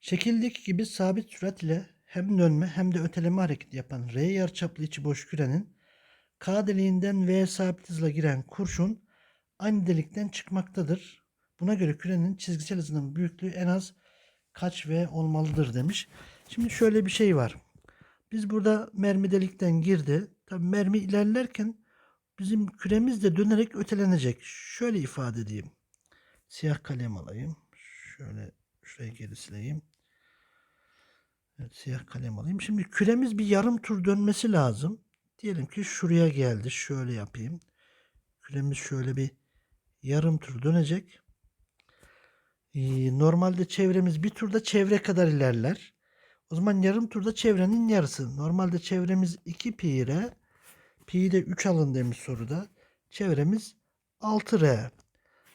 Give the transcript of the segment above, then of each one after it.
Şekildeki gibi sabit sürat ile hem dönme hem de öteleme hareketi yapan R yarıçaplı içi boş kürenin K deliğinden V sabit hızla giren kurşun aynı delikten çıkmaktadır. Buna göre kürenin çizgisel hızının büyüklüğü en az kaç V olmalıdır demiş. Şimdi şöyle bir şey var. Biz burada mermi delikten girdi. Tabii mermi ilerlerken bizim küremiz de dönerek ötelenecek. Şöyle ifade edeyim. Siyah kalem alayım. Şöyle şurayı geri sileyim. Evet, siyah kalem alayım. Şimdi küremiz bir yarım tur dönmesi lazım. Diyelim ki şuraya geldi. Şöyle yapayım. Küremiz şöyle bir yarım tur dönecek. Ee, normalde çevremiz bir turda çevre kadar ilerler. O zaman yarım turda çevrenin yarısı. Normalde çevremiz 2 pi r. Pi de 3 alın demiş soruda. Çevremiz 6 r.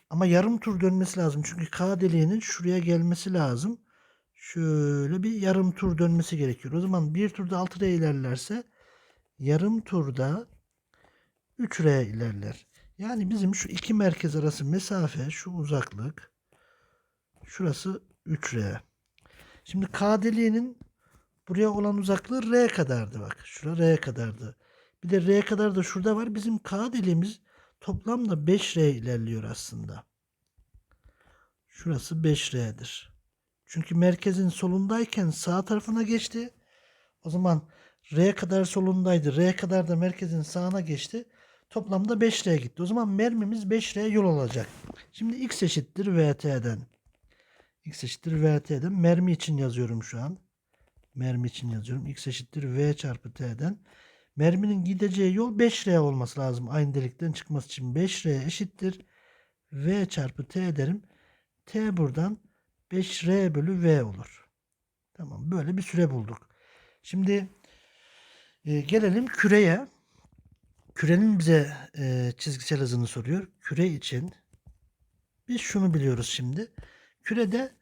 Ama yarım tur dönmesi lazım. Çünkü K deliğinin şuraya gelmesi lazım. Şöyle bir yarım tur dönmesi gerekiyor. O zaman bir turda 6 r ilerlerse yarım turda 3 r ilerler. Yani bizim şu iki merkez arası mesafe, şu uzaklık, şurası 3 r. Şimdi K deliğinin buraya olan uzaklığı R kadardı bak. Şura R kadardı. Bir de R kadar da şurada var. Bizim K deliğimiz toplamda 5R ilerliyor aslında. Şurası 5R'dir. Çünkü merkezin solundayken sağ tarafına geçti. O zaman R kadar solundaydı. R kadar da merkezin sağına geçti. Toplamda 5R gitti. O zaman mermimiz 5R yol olacak. Şimdi X eşittir VT'den. X eşittir VT'den. Mermi için yazıyorum şu an. Mermi için yazıyorum. X eşittir V çarpı T'den. Merminin gideceği yol 5R olması lazım. Aynı delikten çıkması için 5R eşittir. V çarpı T derim. T buradan 5R bölü V olur. Tamam böyle bir süre bulduk. Şimdi e, gelelim küreye. Kürenin bize e, çizgisel hızını soruyor. Küre için biz şunu biliyoruz şimdi. Kürede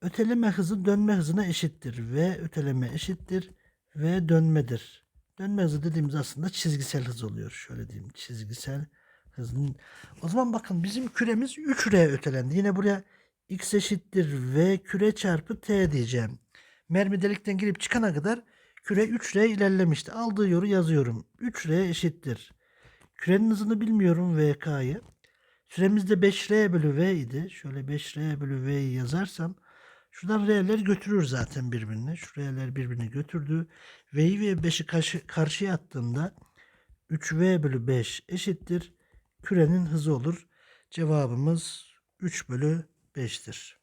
öteleme hızı dönme hızına eşittir. V öteleme eşittir. V dönmedir. Dönme hızı dediğimiz aslında çizgisel hız oluyor. Şöyle diyeyim çizgisel hızın. O zaman bakın bizim küremiz 3R ötelendi. Yine buraya x eşittir V küre çarpı T diyeceğim. Mermi delikten girip çıkana kadar küre 3R ilerlemişti. Aldığı yolu yazıyorum. 3R eşittir. Kürenin hızını bilmiyorum VK'yı. Süremiz de 5R bölü V idi. Şöyle 5R bölü V'yi yazarsam şuradan R'ler götürür zaten birbirine. Şu R'ler birbirini götürdü. V'yi ve 5'i karşı, karşıya attığımda 3V bölü 5 eşittir. Kürenin hızı olur. Cevabımız 3 bölü 5'tir.